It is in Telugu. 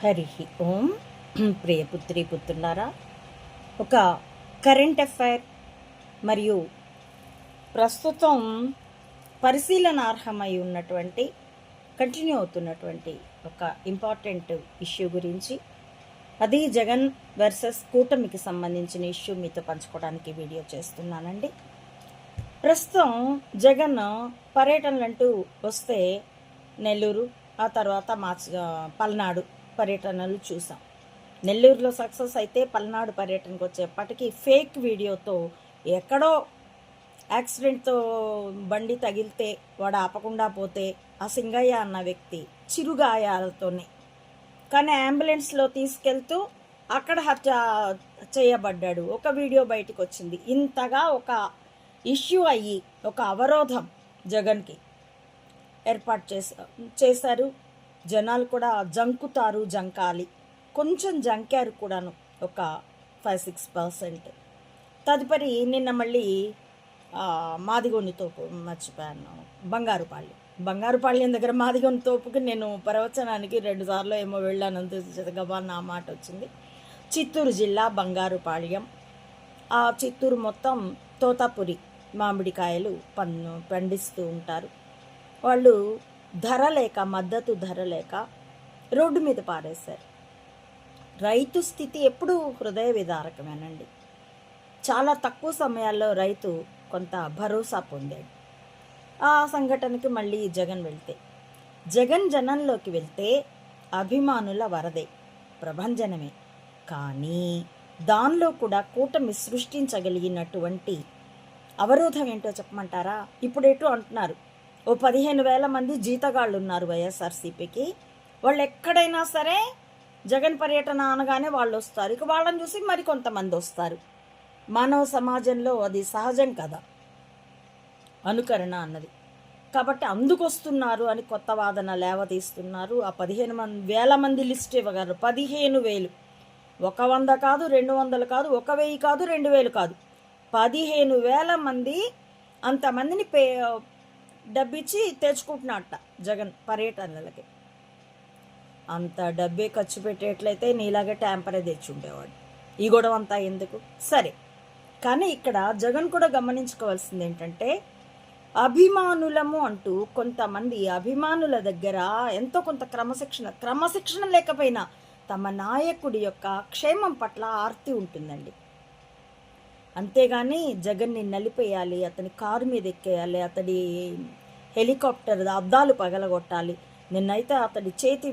హరి ఓం. ప్రియపుత్రి పుత్రులారా ఒక కరెంట్ అఫైర్ మరియు ప్రస్తుతం పరిశీలనార్హమై ఉన్నటువంటి కంటిన్యూ అవుతున్నటువంటి ఒక ఇంపార్టెంట్ ఇష్యూ గురించి అది జగన్ వర్సెస్ కూటమికి సంబంధించిన ఇష్యూ మీతో పంచుకోవడానికి వీడియో చేస్తున్నానండి. ప్రస్తుతం జగన్ పర్యటనలంటూ వస్తే నెల్లూరు ఆ తర్వాత మా పల్నాడు పర్యటనలు చూసాం. నెల్లూరులో సక్సెస్ అయితే పల్నాడు పర్యటనకు వచ్చేప్పటికీ ఫేక్ వీడియోతో ఎక్కడో యాక్సిడెంట్తో బండి తగిలితే వాడు ఆపకుండా పోతే ఆ సింగయ్య అన్న వ్యక్తి చిరుగాయాలతోనే. కానీ అంబులెన్స్లో తీసుకెళ్తూ అక్కడ హత్య చేయబడ్డాడు. ఒక వీడియో బయటకు వచ్చింది ఇంతగా ఒక ఇష్యూ అయ్యి ఒక అవరోధం జగన్కి ఏర్పాటు చేసా చేశారు. జనాలు కూడా జంకుతారు జంకాలి. కొంచెం జంకారు కూడాను ఒక ఫైవ్ సిక్స్ పర్సెంట్ తదుపరి నిన్న మళ్ళీ ఆ, మాదిగోని తోపు మర్చిపోయాను. బంగారుపాళ్ళు బంగారుపాళ్యం దగ్గర మాదిగోని తోపుకి నేను ప్రవచనానికి రెండు సార్లు ఏమో వెళ్ళాను. అంత గబా నా మాట వచ్చింది. చిత్తూరు జిల్లా బంగారుపాళ్యం ఆ చిత్తూరు మొత్తం తోతాపురి మామిడికాయలు పన్ను పండిస్తూ ఉంటారు. వాళ్ళు ధర లేక మద్దతు ధర లేక రోడ్డు మీద పారేశారు. రైతు స్థితి ఎప్పుడూ హృదయ విదారకమేనండి చాలా తక్కువ సమయాల్లో రైతు కొంత భరోసా పొందాడు. ఆ సంఘటనకి మళ్ళీ జగన్ వెళ్తే జగన్ జనంలోకి వెళ్తే అభిమానుల వరదే ప్రభంజనమే. కానీ దానిలో కూడా కూటమి సృష్టించగలిగినటువంటి అవరోధం ఏంటో చెప్పమంటారా? ఇప్పుడేటో అంటున్నారు. ఓ పదిహేను వేల మంది జీతగాళ్ళు ఉన్నారు వైఎస్ఆర్సీపీకి. వాళ్ళు ఎక్కడైనా సరే జగన్ పర్యటన అనగానే వాళ్ళు వస్తారు. ఇక వాళ్ళని చూసి మరి కొంతమంది వస్తారు. మానవ సమాజంలో అది సహజం కదా. అనుకరణ అన్నది. కాబట్టి అందుకు వస్తున్నారు అని కొత్త వాదన లేవతీస్తున్నారు. ఆ పదిహేను మంది వేల మంది లిస్ట్ ఇవ్వగలరు. పదిహేను వేలు. ఒక వంద కాదు రెండు వందలు కాదు ఒక వెయ్యి కాదు రెండు వేలు కాదు. పదిహేను వేల మంది అంతమందిని పే డబ్బిచ్చి తెచ్చుకుంటున్నట్ట జగన్ పర్యటనలకి. అంత డబ్బే ఖర్చు పెట్టేట్లయితే నీలాగే ట్యాంపరే తెచ్చుండేవాడు. ఈ గొడవ అంతా ఎందుకు? సరే కానీ ఇక్కడ జగన్ కూడా గమనించుకోవాల్సింది ఏంటంటే అభిమానులము అంటూ కొంతమంది అభిమానుల దగ్గర ఎంతో కొంత క్రమశిక్షణ క్రమశిక్షణ లేకపోయినా తమ నాయకుడి యొక్క క్షేమం పట్ల ఆర్తి ఉంటుందండి. అంతేగాని జగన్ని నలిపేయాలి అతని కారు మీద ఎక్కేయాలి అతడి హెలికాప్టర్ అద్దాలు పగలగొట్టాలి. నిన్నైతే అతడి చేతి